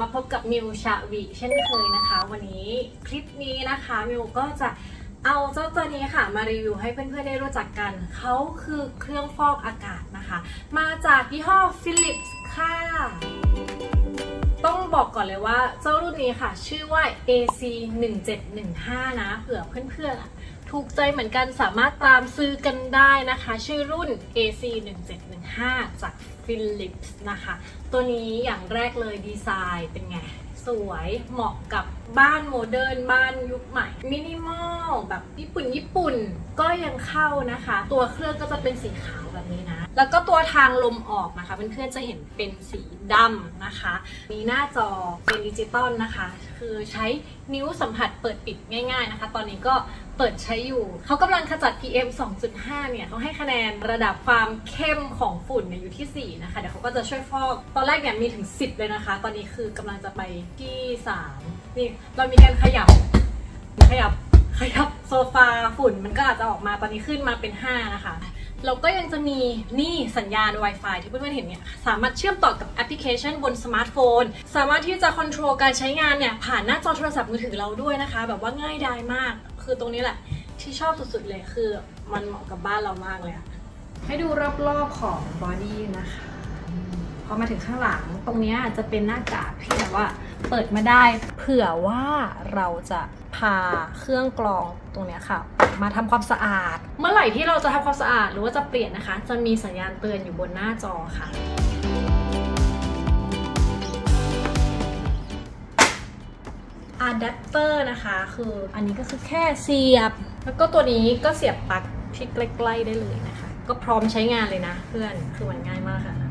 มาพบกับมิวชาวีเช่นเคยนะคะ วันนี้คลิปนี้นะคะมิวก็จะเอาเจ้าตัวนี้ค่ะมารีวิวให้เพื่อนๆได้รู้จักกัน เขาคือเครื่องฟอกอากาศนะคะ มาจากยี่ห้อ Philips ค่ะต้องบอกก่อนเลยว่าเจ้ารุ่นนี้ค่ะ ชื่อว่า AC 1715นะเผื่อเพื่อนๆถูกใจเหมือนกันสามารถตามซื้อกันได้นะคะ ชื่อรุ่น AC 1715จาก ฟิลิปส์นะคะ ตัวนี้อย่างแรกเลยดีไซน์เป็นไง สวยเหมาะกับบ้านโมเดิร์นบ้านยุคใหม่ มินิมอลแบบญี่ปุ่นญี่ปุ่นก็ยังเข้านะคะ ตัวเครื่องก็จะเป็นสีขาว แบบนี้นะ แล้วก็ตัวทางลมออกนะคะเพื่อนๆจะเห็นเป็นสีดำนะคะ มีหน้าจอเป็นดิจิตอลนะคะ คือใช้นิ้วสัมผัสเปิดปิดง่ายๆนะคะ ตอนนี้ก็เปิดใช้อยู่ เขากำลังขจัด PM 2.5 เนี่ยเขาให้คะแนนระดับความเข้มของฝุ่นเนี่ยอยู่ที่ 4 นะคะ เดี๋ยวเขาก็จะช่วยฟอก ตอนแรกเนี่ยมีถึง 10 เลยนะคะ ตอนนี้คือกำลังจะไปที่ 3 นี่เรามีการขยับขยับขยับโซฟาฝุ่นมันก็อาจจะออกมาตอนนี้ขึ้นมาเป็น 5 นะคะ เราก็ยังจะมีนี่สัญญาณ Wi-Fi ที่เพื่อนๆเห็นเนี่ยสามารถเชื่อมต่อกับแอปพลิเคชันบนสมาร์ทโฟน สามารถที่จะคอนโทรลการใช้งานเนี่ยผ่านหน้าจอโทรศัพท์มือถือเราด้วยนะคะ แบบว่าง่ายดายมาก คือตรงนี้แหละ ที่ชอบสุดๆเลยคือมันเหมาะกับบ้านเรามากเลยอะให้ดูรอบๆของบอดี้นะคะ อมาถึงข้างหลังตรงนี้จะเป็นหน้ากากที่แบบว่าเปิดมาได้เผื่อว่าเราจะพาเครื่องกรองตรงนี้ค่ะ มาทำความสะอาด เมื่อไหร่ที่เราจะทำความสะอาดหรือว่าจะเปลี่ยนนะคะ จะมีสัญญาณเตือนอยู่บนหน้าจอค่ะอะแดปเตอร์นะคะ คืออันนี้ก็คือแค่เสียบ แล้วก็ตัวนี้ก็เสียบปลั๊กที่ใกล้ๆได้เลยนะคะ ก็พร้อมใช้งานเลยนะเพื่อนคือมันง่ายมากค่ะ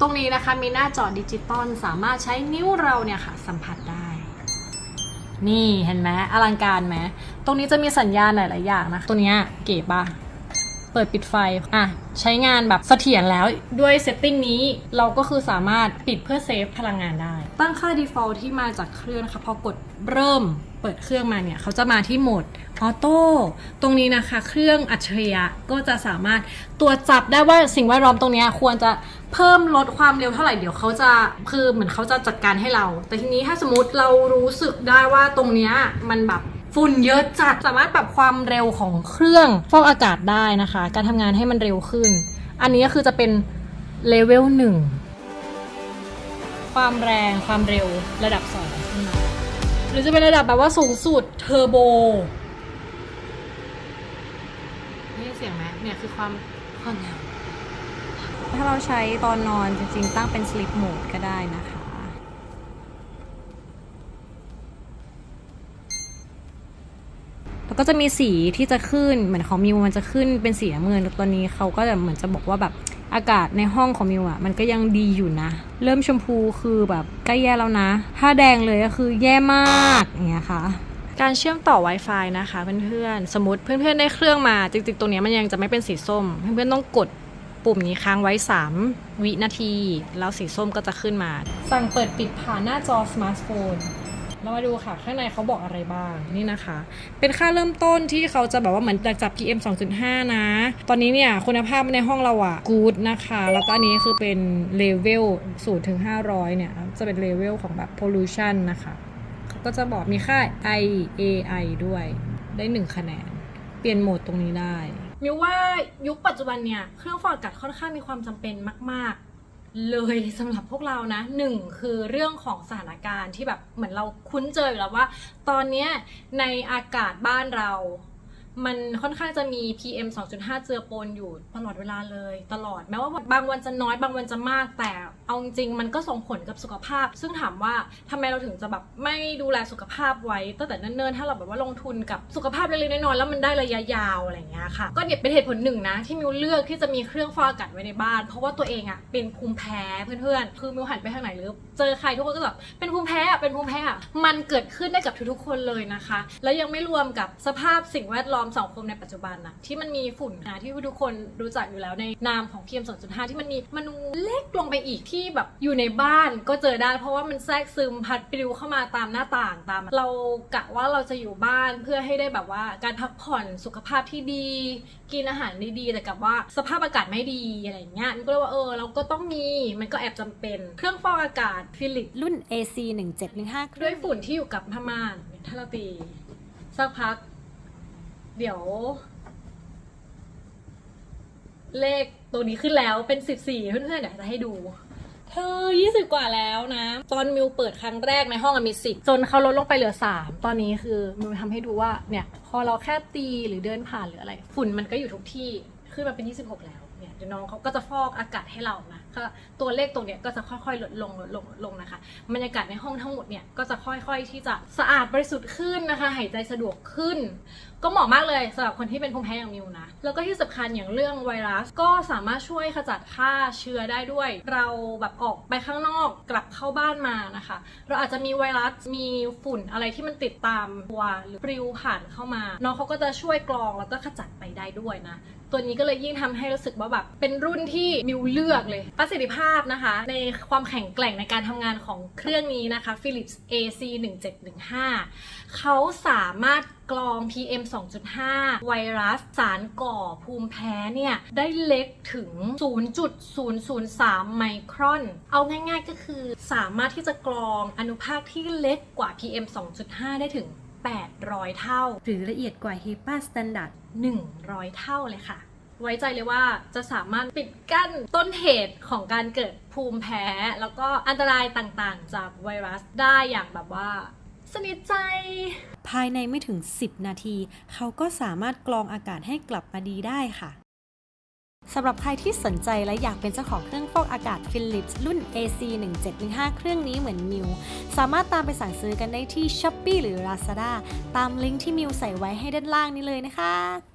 ตรงนี้นะคะมีหน้าจอดิจิตอลสามารถใช้นิ้วเราเนี่ยค่ะ สัมผัสได้ นี่เห็นไหมอลังการไหมตรงนี้จะมีสัญญาณหลาย ๆ อย่างนะ ตัวเนี้ยเก๋ปะ เปิดปิดไฟ อะ ใช้งานแบบเสถียรแล้วด้วยเซตติ้งนี้เราก็คือสามารถปิดเพื่อเซฟพลังงานได้ ตั้งค่า default ที่มาจากเครื่องนะคะพอกดเริ่มเปิดเครื่องมาเนี่ยเขาจะมาที่โหมดออโต้ตรงนี้นะคะ เครื่องอัจฉริยะก็จะสามารถตรวจจับได้ว่าสิ่งแวดล้อมตรงนี้ควรจะเพิ่มลดความเร็วเท่าไหร่เดี๋ยวเขาจะคือเหมือนเขาจะจัดการให้เรา แต่ทีนี้ถ้าสมมติเรารู้สึกได้ว่าตรงนี้มันแบบ ฝุ่นเยอะจัดสามารถปรับความเร็วของเครื่องฟอกอากาศได้นะคะ การทำงานให้มันเร็วขึ้น อันนี้ก็คือจะเป็นเลเวลหนึ่งความแรงความเร็วระดับ2ขึ้นมาหรือจะเป็นระดับแบบว่าสูงสุดเทอร์โบนี่เสียงไหมเนี่ยคือความความเร็วถ้าเราใช้ตอนนอนจริงๆ ตั้งเป็น sleep mode ก็ได้นะคะ แล้ว ก็จะมีสีที่จะขึ้นเหมือนของมิวมันจะขึ้นเป็นสีน้ำเงินตอนนี้เขาก็จะเหมือนจะบอกว่าแบบอากาศในห้องของมิวอะมันก็ยังดีอยู่นะ เริ่มชมพูคือแบบใกล้แย่แล้วนะ ถ้าแดงเลยก็คือแย่มากอย่างเงี้ยค่ะการเชื่อมต่อ Wi-Fi นะคะเพื่อนๆ สมมติเพื่อนๆ ได้เครื่องมาจริงๆ ตรงเนี้ยมันยังจะไม่เป็นสีส้ม เพื่อนๆ ต้องกดปุ่มนี้ค้างไว้ 3 วินาที แล้วสีส้มก็จะขึ้นมา สั่งเปิดปิดผ่านหน้าจอสมาร์ทโฟน เรามาดูค่ะ ข้างในเขาบอกอะไรบ้างนี่นะคะ เป็นค่าเริ่มต้นที่เขาจะแบบว่าเหมือนจับ PM 2.5 นะ ตอนนี้เนี่ยคุณภาพในห้องเราอะ good นะคะ แล้วก็อันนี้คือเป็นเลเวล0ถึง500 เนี่ย จะเป็นเลเวลของแบบ pollution นะคะเขาก็จะบอกมีค่า I A I ด้วยได้ 1 คะแนน เปลี่ยนโหมดตรงนี้ได้มิวว่ายุคปัจจุบันเนี่ยเครื่องฟอกอากาศค่อนข้างมีความจำเป็นมาก ๆ เลยสำหรับพวกเรานะหนึ่งคือเรื่องของสถานการณ์ที่แบบเหมือนเราคุ้นเจออยู่แล้วว่า ตอนเนี้ยในอากาศบ้านเรา มันค่อนข้างจะมี PM 2.5 เจือปนอยู่ตลอดเวลาเลย ตลอดแม้ว่าบางวันจะน้อยบางวันจะมากแต่ เอาจริงมันก็ส่งผลกับสุขภาพ ซึ่งถามว่าทำไมเราถึงจะแบบไม่ดูแลสุขภาพไว้ตั้งแต่เนิ่นๆถ้าเราแบบว่าลงทุนกับสุขภาพเล็กๆน้อยๆแล้วมันได้ระยะยาวอะไรอย่างเงี้ยค่ะ ก็เนี่ยเป็นเหตุผลหนึ่งนะ ที่มิวเลือกที่จะมีเครื่องฟอกอากาศไว้ในบ้าน เพราะว่าตัวเองอะเป็นภูมิแพ้เพื่อนๆคือมิวหันไปทางไหนหรือเจอใครทุกคนก็แบบเป็นภูมิแพ้อะเป็นภูมิแพ้อะมันเกิดขึ้นได้กับทุกๆคนเลยนะคะ แล้วยังไม่รวมกับสภาพสิ่งแวดล้อมล้อมสังคมในปัจจุบันนะที่มันมีฝุ่นนะที่ทุกคนรู้จักอยู่แล้วในนามของ PM 2.5 ที่มันมีมนูเล็กลงไปอีกที่ที่แบบอยู่ในบ้านก็เจอได้ เพราะว่ามันแทรกซึมพัดปลิวเข้ามาตามหน้าต่างตาม เรากะว่าเราจะอยู่บ้านเพื่อให้ได้แบบว่าการพักผ่อนสุขภาพที่ดี กินอาหารดีๆแต่กับว่าสภาพอากาศไม่ดีอะไรเงี้ยมันก็เลยว่าเออเราก็ต้องมีมันก็แอบจำเป็น เครื่องฟอกอากาศฟิลิปรุ่น AC 1715เคด้วยฝุ่นที่อยู่กับพม่านเนี่ยถ้าเราตีสักพัก เดี๋ยว เลขตัวนี้ขึ้นแล้วเป็นสิบสี่เพื่อนๆเดี๋ยวจะให้ดู เธอยี่สิบกว่าแล้วนะ ตอนมิวเปิดครั้งแรกในห้องมีสิบจนเขาลดลงไปเหลือสามตอนนี้คือมิวทำให้ดูว่าเนี่ย พอเราแค่ตีหรือเดินผ่านหรืออะไร ฝุ่นมันก็อยู่ทุกที่ ขึ้นมาเป็น 26 แล้วเนี่ย เดี๋ยวน้องเขาก็จะฟอกอากาศให้เรานะก็ตัวเลขตรงเนี้ยก็จะค่อยๆลดลงลดลงลดลงนะคะบรรยากาศในห้องทั้งหมดเนี่ยก็จะค่อยๆที่จะสะอาดบริสุทธิ์ขึ้นนะคะ หายใจสะดวกขึ้น ก็เหมาะมากเลยสำหรับคนที่เป็นภูมิแพ้อย่างมิวนะแล้วก็ที่สำคัญอย่างเรื่องไวรัสก็สามารถช่วยขจัดฆ่าเชื้อได้ด้วย เราแบบออกไปข้างนอกกลับเข้าบ้านมานะคะ เราอาจจะมีไวรัสมีฝุ่นอะไรที่มันติดตามตัวหรือปลิวผ่านเข้ามาน้องเขาก็จะช่วยกรองแล้วก็ขจัดไปได้ด้วยนะตัวนี้ก็เลยยิ่งทำให้รู้สึกว่าแบบเป็นรุ่นที่มิวเลือกเลย ประสิทธิภาพนะคะ ในความแข็งแกร่งในการทำงานของเครื่องนี้นะคะ Philips AC 1715เขาสามารถกรอง PM 2.5 ไวรัสสารก่อภูมิแพ้เนี่ย ได้เล็กถึง 0.003 ไมครอน เอาง่ายๆก็คือสามารถที่จะกรองอนุภาคที่เล็กกว่า PM 2.5 ได้ถึง 800 เท่า หรือละเอียดกว่า HEPA Standard 100 เท่าเลยค่ะ ไว้ใจเลยว่าจะสามารถปิดกั้นต้นเหตุของการเกิดภูมิแพ้ แล้วก็อันตรายต่างๆ จากไวรัสได้อย่างแบบว่า สนิทใจ ภายในไม่ถึง 10 นาที เขาก็สามารถกรองอากาศให้กลับมาดีได้ค่ะสำหรับใครที่สนใจและอยากเป็นเจ้าของเครื่องฟอกอากาศ Philips รุ่น AC 1715เครื่องนี้เหมือนมิว สามารถตามไปสั่งซื้อกันได้ที่ Shopee หรือ Lazada ตามลิงก์ที่มิวใส่ไว้ให้ด้านล่างนี้เลยนะคะ